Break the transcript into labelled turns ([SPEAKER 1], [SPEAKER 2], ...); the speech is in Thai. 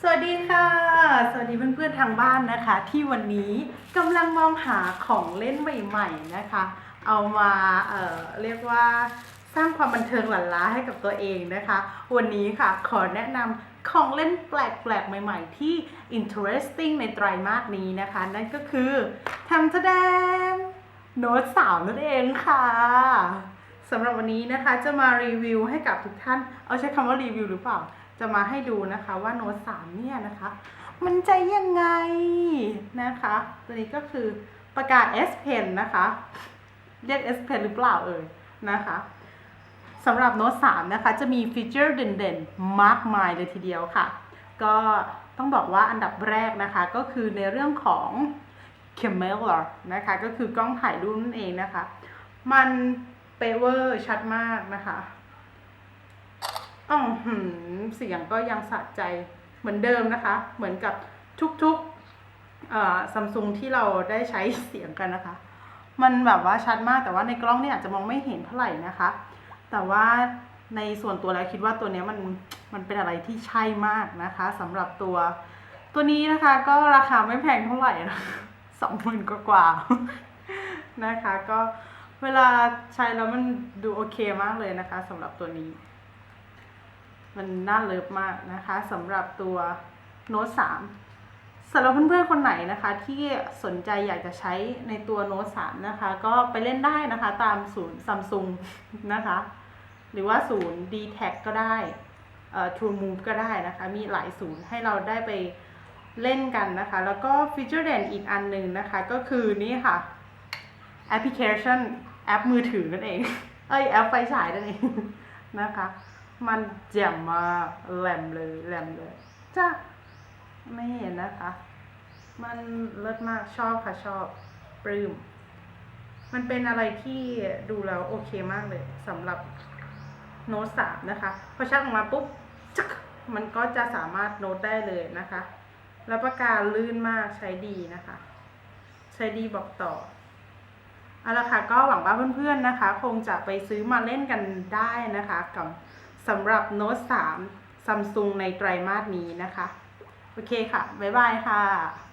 [SPEAKER 1] สวัสดีค่ะ สวัสดีเพื่อนๆทางบ้านนะคะ ที่วันนี้กำลังมองหาของเล่นใหม่ๆนะคะ เอามาเอ่อเรียกว่าสร้างความบันเทิงหลั่นล้าให้กับตัวเองนะคะ วันนี้ค่ะขอแนะนำของเล่นแปลกๆ ใหม่ๆ ที่ interesting ในไตรมาสนี้นะคะ นั่นก็คือทำทะแดงโน้ตสามนั่นเองค่ะ สำหรับวันนี้นะคะจะมารีวิวให้กับทุกท่าน เอาใช้คำว่ารีวิวหรือเปล่า จะมาให้ดูนะคะว่าโน้ตสามเนี่ยนะคะ มันใจยังไงนะคะ ตัวนี้ก็คือปากกา S Pen นะคะ เรียก S Pen หรือเปล่าเอ่ยนะคะสำหรับโน้ต3นะคะ จะมีฟีเจอร์เด่นๆ มากมายเลยทีเดียวค่ะ ก็ต้องบอกว่าอันดับแรกนะคะก็คือในเรื่องของ camera นะคะ ก็คือกล้องถ่ายรูปนั่นเองนะคะ มัน เปเวอร์ชัดมากนะคะอ๋อหืมเสียงก็ยังสะใจเหมือนเดิมนะคะ เหมือนกับทุกๆซัมซุงที่เราได้ใช้เสียงกันนะคะ มันแบบว่าชัดมากแต่ว่าในกล้องเนี่ยอาจจะมองไม่เห็นเท่าไหร่นะคะ แต่ว่าในส่วนตัวแล้วคิดว่าตัวเนี้ยมันมันเป็นอะไรที่ใช่มากนะคะสำหรับตัวตัวนี้นะคะก็ราคาไม่แพงเท่าไหร่นะสองหมื่นกว่านะคะก็ เวลาใช้แล้วมันดูโอเคมากเลยนะคะสำหรับตัวนี้ มันน่าเลิฟมากนะคะสำหรับตัวโน้ตสามสำหรับเพื่อนๆคนไหนนะคะ ที่สนใจอยากจะใช้ในตัวโน้ตสามนะคะ ก็ไปเล่นได้นะคะตามศูนย์ซัมซุงนะคะ หรือว่าศูนย์ d t แทก็ได้เอ่อ True Move ก็ได้นะคะ มีหลายศูนย์ให้เราได้ไปเล่นกันนะคะ แล้วก็ฟีเจอร์เด่นอีกอันหนึ่งนะคะ ก็คือนี่ค่ะ แอปพลิเคชันแอปมือถือนั่นเองเอ้ยแอปไฟฉายนั่นเองนะคะ มันแจ่มมาแหลมเลยแหลมเลยจ้าไม่เห็นนะคะ มันเลิศมากชอบค่ะชอบปลื้มมันเป็นอะไรที่ดูแล้วโอเคมากเลยสำหรับโน้ตสามนะคะพอชักออกมาปุ๊บจึ๊กมันก็จะสามารถโน้ตได้เลยนะคะ แล้วปากกาลื่นมากใช้ดีนะคะ ใช้ดีบอกต่อ เอาละค่ะก็หวังว่าเพื่อนๆนะคะ คงจะไปซื้อมาเล่นกันได้นะคะกับสำหรับโน้ต3ซัมซุงในไตรมาสนี้นะคะ โอเคค่ะ บ๊ายบายค่ะ